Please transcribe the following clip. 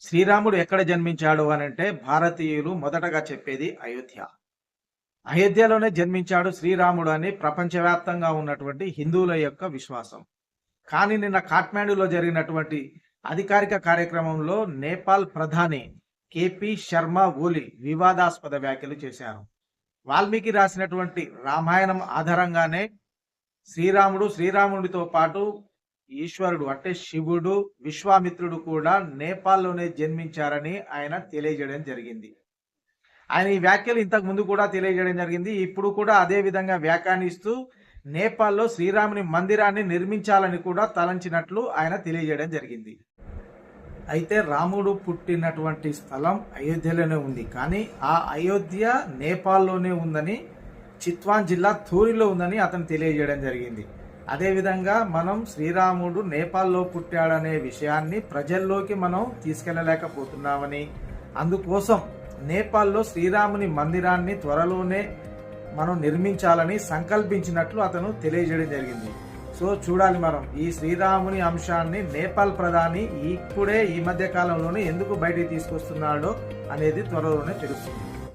శ్రీరాముడు ఎక్కడ జన్మించాడు అని అంటే భారతీయులు మొదటగా చెప్పేది అయోధ్య. అయోధ్యలోనే జన్మించాడు శ్రీరాముడు అని ప్రపంచవ్యాప్తంగా ఉన్నటువంటి హిందువుల యొక్క విశ్వాసం. కానీ నిన్న కాఠ్మాండూలో జరిగినటువంటి అధికారిక కార్యక్రమంలో నేపాల్ ప్రధాని కేపీ శర్మ ఓలి వివాదాస్పద వ్యాఖ్యలు చేశారు. వాల్మీకి రాసినటువంటి రామాయణం ఆధారంగానే శ్రీరాముడు శ్రీరాముడితో పాటు ఈశ్వరుడు అంటే శివుడు విశ్వామిత్రుడు కూడా నేపాల్లోనే జన్మించారని ఆయన తెలియజేయడం జరిగింది. ఆయన ఈ వ్యాఖ్యలు ఇంతకు ముందు కూడా తెలియజేయడం జరిగింది. ఇప్పుడు కూడా అదే విధంగా వ్యాఖ్యానిస్తూ నేపాల్లో శ్రీరాముని మందిరాన్ని నిర్మించాలని కూడా తలంచినట్లు ఆయన తెలియజేయడం జరిగింది. అయితే రాముడు పుట్టినటువంటి స్థలం అయోధ్యలోనే ఉంది. కానీ ఆ అయోధ్య నేపాల్లోనే ఉందని చిత్వాన్ జిల్లా థూరిలో ఉందని అతను తెలియజేయడం జరిగింది. అదేవిధంగా మనం శ్రీరాముడు నేపాల్లో పుట్టాడనే విషయాన్ని ప్రజల్లోకి మనం తీసుకెళ్ళలేకపోతున్నామని అందుకోసం నేపాల్లో శ్రీరాముని మందిరాన్ని త్వరలోనే మనం నిర్మించాలని సంకల్పించినట్లు అతను తెలియజేయడం జరిగింది. సో చూడాలి మనం ఈ శ్రీరాముని అంశాన్ని నేపాల్ ప్రధాని ఇప్పుడే ఈ మధ్య కాలంలోనే ఎందుకు బయటికి తీసుకొస్తున్నాడో అనేది త్వరలోనే తెలుస్తుంది.